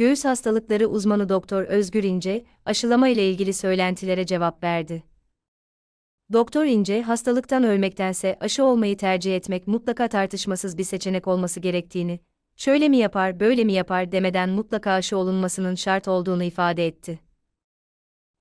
Göğüs hastalıkları uzmanı Doktor Özgür İnce, aşılama ile ilgili söylentilere cevap verdi. Doktor İnce, hastalıktan ölmektense aşı olmayı tercih etmek mutlaka tartışmasız bir seçenek olması gerektiğini, şöyle mi yapar, böyle mi yapar demeden mutlaka aşı olunmasının şart olduğunu ifade etti.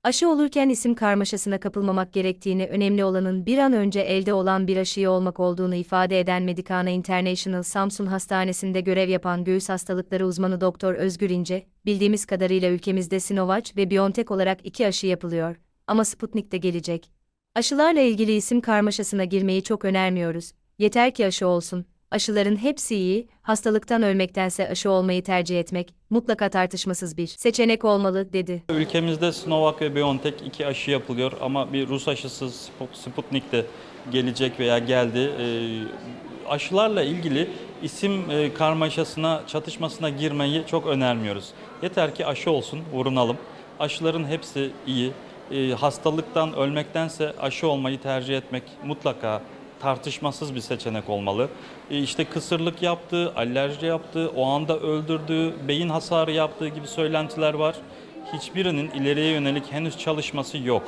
Aşı olurken isim karmaşasına kapılmamak gerektiğini, önemli olanın bir an önce elde olan bir aşıyı olmak olduğunu ifade eden Medicana International Samsun Hastanesi'nde görev yapan göğüs hastalıkları uzmanı Doktor Özgür İnce, bildiğimiz kadarıyla ülkemizde Sinovac ve BioNTech olarak iki aşı yapılıyor ama Sputnik de gelecek. Aşılarla ilgili isim karmaşasına girmeyi çok önermiyoruz. Yeter ki aşı olsun. Aşıların hepsi iyi, hastalıktan ölmektense aşı olmayı tercih etmek mutlaka tartışmasız bir seçenek olmalı dedi. Ülkemizde Sinovac ve BioNTech iki aşı yapılıyor ama bir Rus aşısı Sp- Sputnik de gelecek veya geldi. Ee, aşılarla ilgili isim e, karmaşasına, çatışmasına girmeyi çok önermiyoruz. Yeter ki aşı olsun, vurunalım. Aşıların hepsi iyi. Ee, hastalıktan ölmektense aşı olmayı tercih etmek mutlaka tartışmasız bir seçenek olmalı. E, İşte kısırlık yaptığı, alerji yaptığı, o anda öldürdüğü, beyin hasarı yaptığı gibi söylentiler var. Hiçbirinin ileriye yönelik henüz çalışması yok.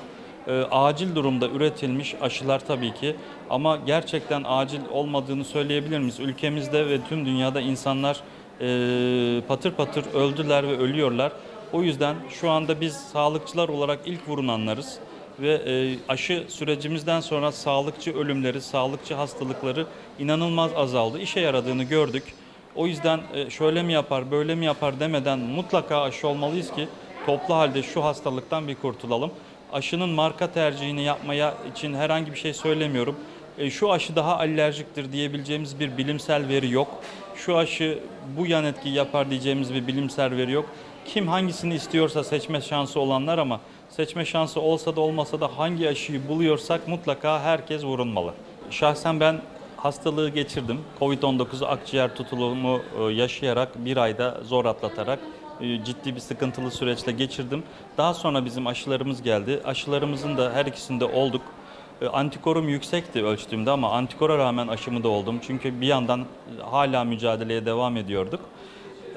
E, acil durumda üretilmiş aşılar tabii ki ama gerçekten acil olmadığını söyleyebilir miyiz? Ülkemizde ve tüm dünyada insanlar e, patır patır öldüler ve ölüyorlar. O yüzden şu anda biz sağlıkçılar olarak ilk vurunanlarız ve e, aşı sürecimizden sonra sağlıkçı ölümleri, sağlıkçı hastalıkları inanılmaz azaldı. İşe yaradığını gördük. O yüzden e, şöyle mi yapar, böyle mi yapar demeden mutlaka aşı olmalıyız ki toplu halde şu hastalıktan bir kurtulalım. Aşının marka tercihini yapmaya için herhangi bir şey söylemiyorum. E, şu aşı daha alerjiktir diyebileceğimiz bir bilimsel veri yok. Şu aşı bu yan etki yapar diyeceğimiz bir bilimsel veri yok. Kim hangisini istiyorsa seçme şansı olanlar ama seçme şansı olsa da olmasa da hangi aşıyı buluyorsak mutlaka herkes vurulmalı. Şahsen ben hastalığı geçirdim. Covid-19 akciğer tutulumu e, yaşayarak bir ayda zor atlatarak e, ciddi bir sıkıntılı süreçle geçirdim. Daha sonra bizim aşılarımız geldi. Aşılarımızın da her ikisinde olduk. E, Antikorum yüksekti ölçtüğümde ama antikora rağmen aşımı da oldum. Çünkü bir yandan hala mücadeleye devam ediyorduk.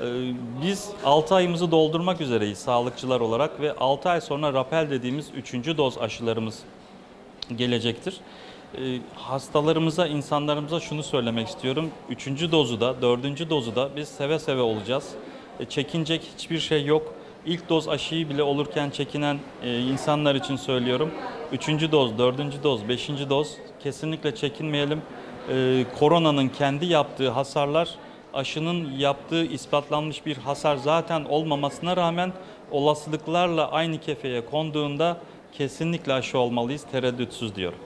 Ee, Biz 6 ayımızı doldurmak üzereyiz sağlıkçılar olarak ve 6 ay sonra rapel dediğimiz 3. doz aşılarımız gelecektir. Ee, Hastalarımıza, insanlarımıza şunu söylemek istiyorum. 3. dozu da, 4. dozu da biz seve seve olacağız. E, Çekinecek hiçbir şey yok. İlk doz aşıyı bile olurken çekinen e, insanlar için söylüyorum. 3. doz, 4. doz, 5. doz kesinlikle çekinmeyelim. Ee, Koronanın kendi yaptığı hasarlar aşının yaptığı ispatlanmış bir hasar zaten olmamasına rağmen olasılıklarla aynı kefeye konduğunda kesinlikle aşı olmalıyız tereddütsüz diyorum.